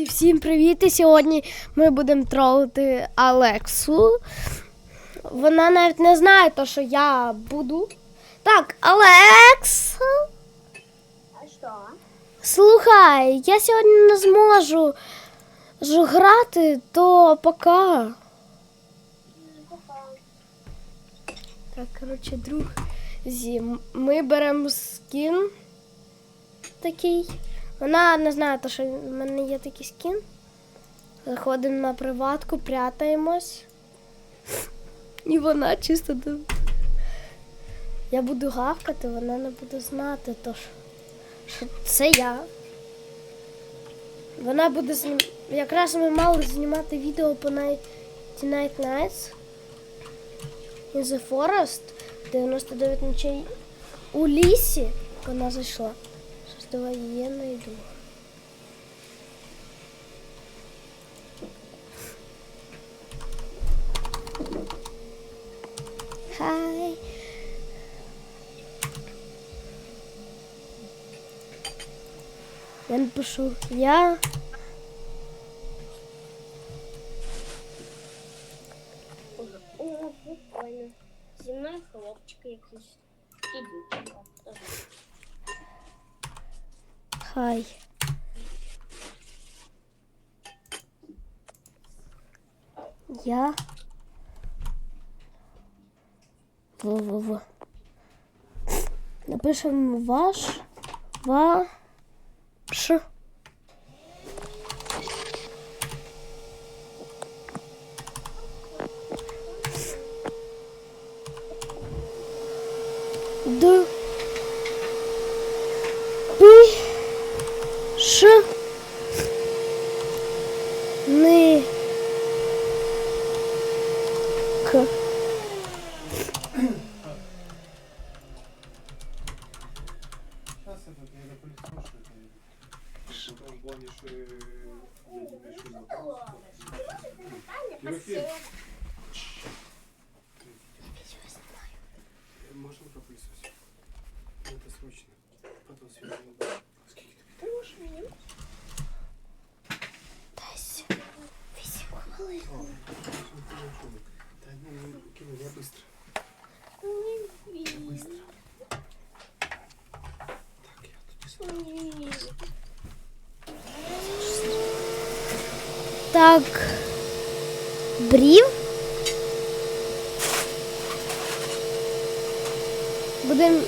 Друзі, всім привіт! І сьогодні ми будемо тролити Алексу. Вона навіть не знає, то, що я буду. Так, Алекс! А что? Слухай, я сьогодні не зможу ж грати, то пока. Так, коротше, друзі, м- ми беремо скін такий. Вона не знає, то, що в мене є такий скін. Заходимо на приватку, прятаємось. І вона чисто до. Я буду гавкати, вона не буде знати, то що, це я. Вона буде знім... Якраз ми мали знімати відео по Night Night Nights. In the Forest 99 ночей у лісі вона зайшла. Давай я найду. Хай. Я напишу я. Хай. Я. Во-во-во. Напишемо ваш. Ваш. Ну, Это срочно. Потом связано. Будем.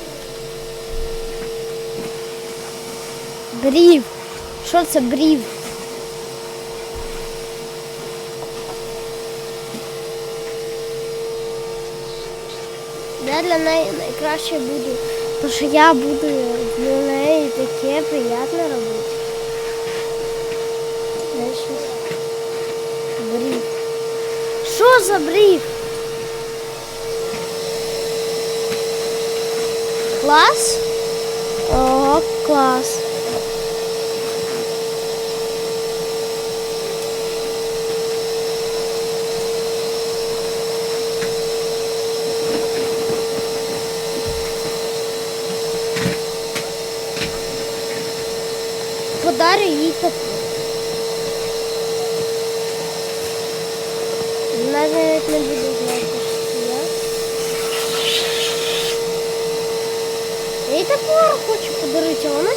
Брів. Що це брів? Я для неї найкраще буду, тому що я буду для неї таке приємне робити. Що за брів? Клас? О, клас. Подарю їй таку. Вона навіть не буде знати, що це я. Їй таку хочу подарити, а вона.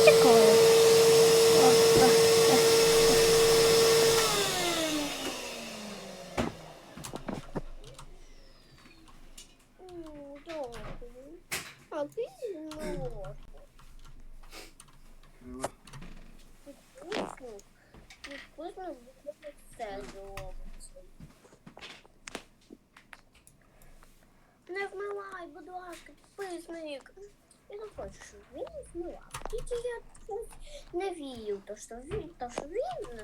Не вмивай, будь ласка, підписник. Я не хочу, щоб він вмивав. Тільки я не вірю, то що він, то що він не.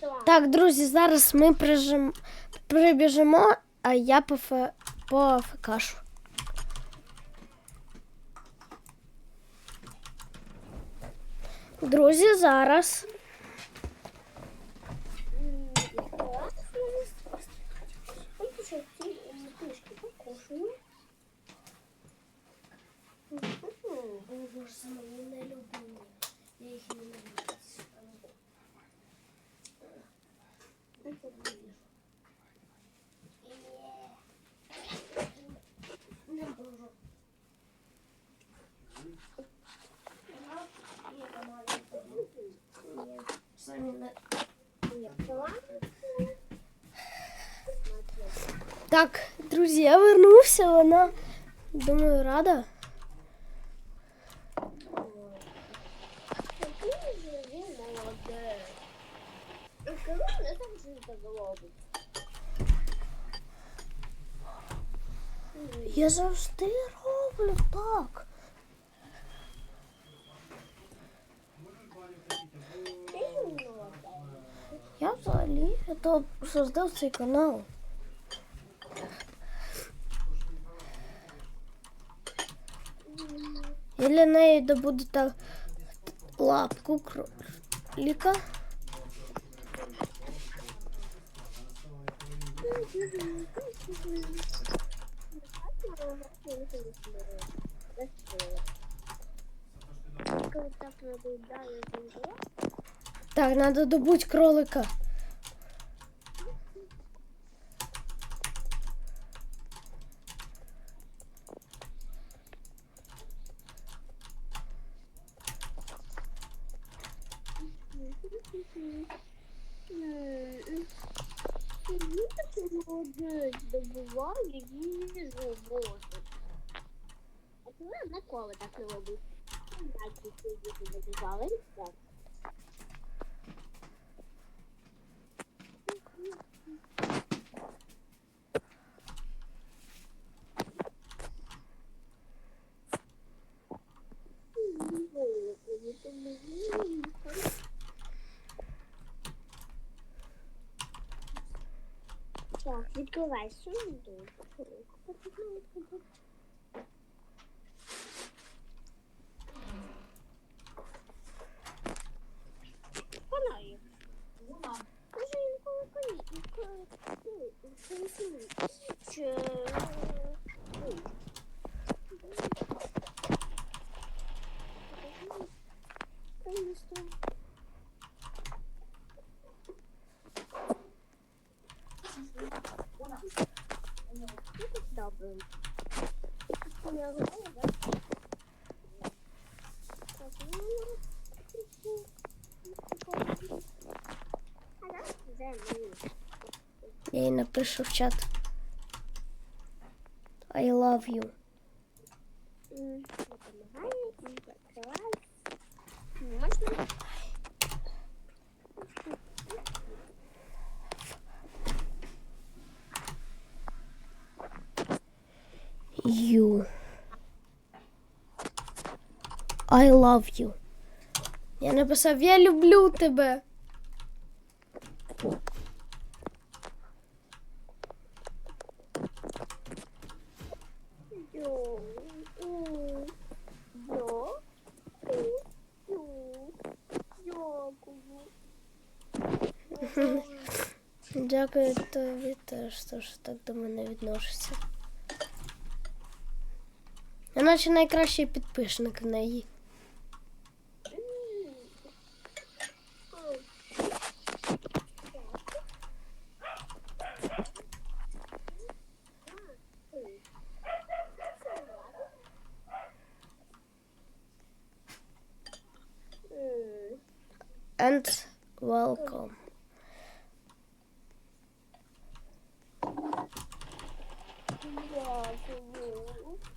Кирилл. Так, друзі, зараз ми прижим... прибіжимо, а я по, фе... по ФКшу. Друзі, зараз. Ой, що ці м, книжки покушаю. Мгм. боже, це мої не люблю. Я їх не люблю. Не можу. Самі не Так, друзі, я вернувся, вона, думаю, рада. Я завжди роблю так. Я взагалі то создав цей канал. Я для неї добуду так лапку так надоїдає жінка, Так, надо добуть кролика. Так робить? Так, ці діти добували і все. Так, відкривай сундук. Я готова, да? Так, ну, Ага, вже ми. Я їй напишу в чат. I love you. М, Допомагає, м, відкривай. Можна? You. I love you. Я написав, я люблю тебе. Дякую. Тобі теж, що ж так до мене відносишся. Я наче найкращий підписник в неї.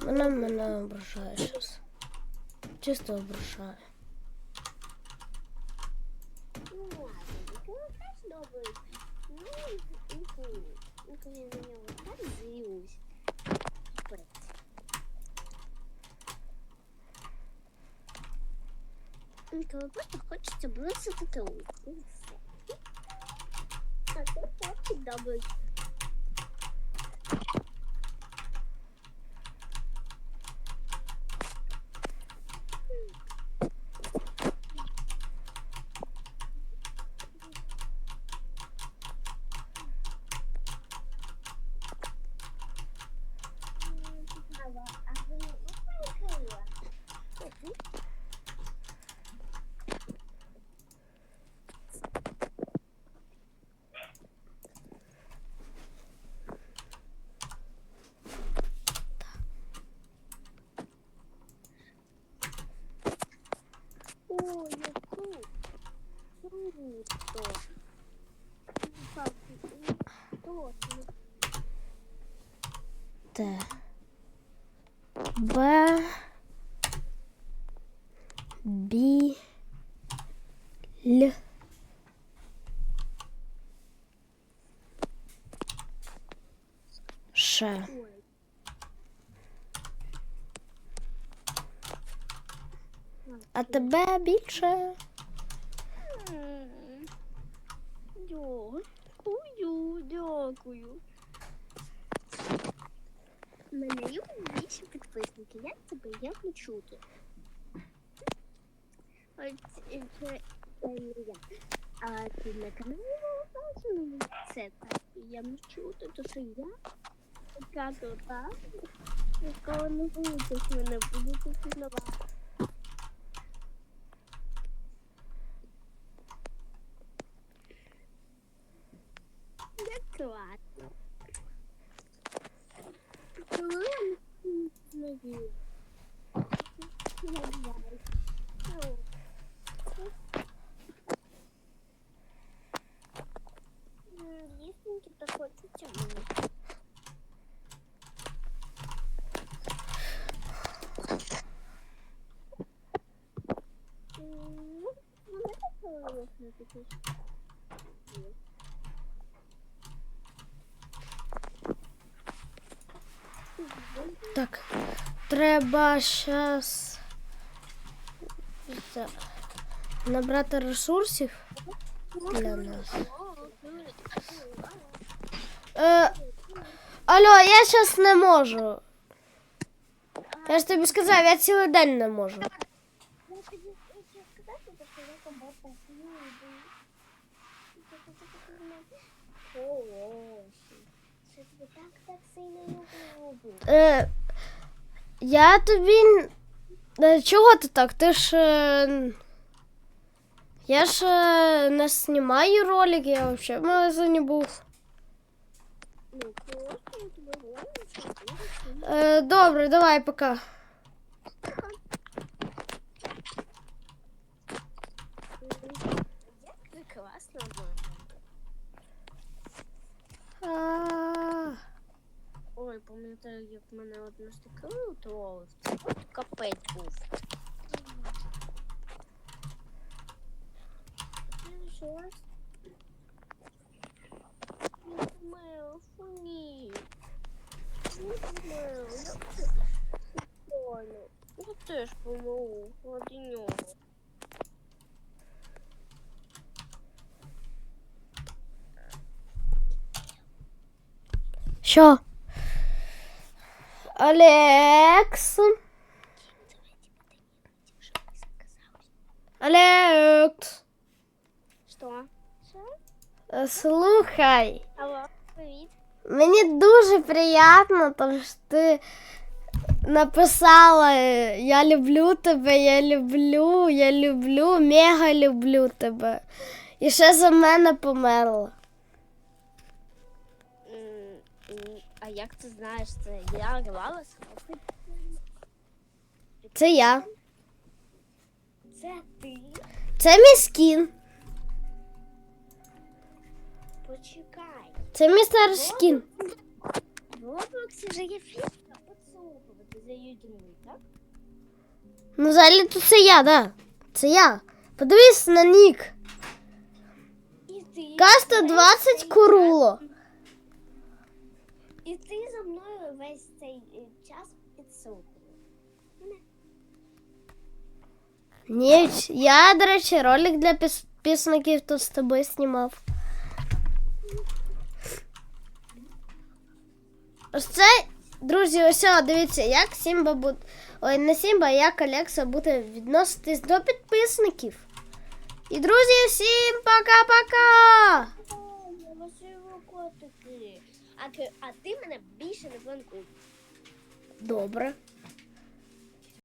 Вона мене ображає зараз. Чисто ображає. Ну ладно, Николай теж добрий. Ну, інколи, інколи я на нього так злюсь. Капець. Інколи просто Б. Бі. Л. Ш. А тебе більше. Дякую, дякую. Мене є більше підписники. Як тебе як не чути? Е, це це я. А ти на каналі це так. Я не чути, то що я така дота. Ніколи не будеш мене будуть пізнавати. Як класно. Коли я не вірю. Не знаю. О. М, Так. Треба зараз набрати ресурсів для нас. Е, алло, я зараз не можу. Я ж тобі сказав, я цілий день не можу. Е, я тобі. Е, Чого ти так? Ти ж. Е, я ж е, не знімаю ролик, я взагалі в магазині був. Ну, просто я тебе говорю, що я люблю. Е, добре, давай, пока. Як прекрасно А, Ой, пам'ятаю, як мене одна стикали тролив. Це от капець був. Следующий раз. Не помив, фу ні. Не помив, як це прикольно. Я теж помив, ради нього. Що? Алекс. Алекс. Що? Що? Е, Слухай. Мені дуже приємно, тому що ти написала Я люблю тебе, я люблю, я люблю, мега люблю тебе. І ще за мене померла. А як ти знаєш це? Я з Це я. Це ти? Це мій скін. Почекай. Це містер скін. В Роблоксі вже є фішка поцупувати за людьми, так? Ну, взагалі то це я, да. Це я. Подивись на нік. І ти. Каста весь 20 цей куруло. час- І ти за мною весь цей е, час підсовував. Ні, я, до речі, ролик для підписників тут з тобою знімав. Ось це, друзі, ось дивіться, як Сімба буде. Ой, не Сімба, а як Олекса буде відноситись до підписників. І друзі, всім пока-пока! А ти мене більше не планкуй. Добре.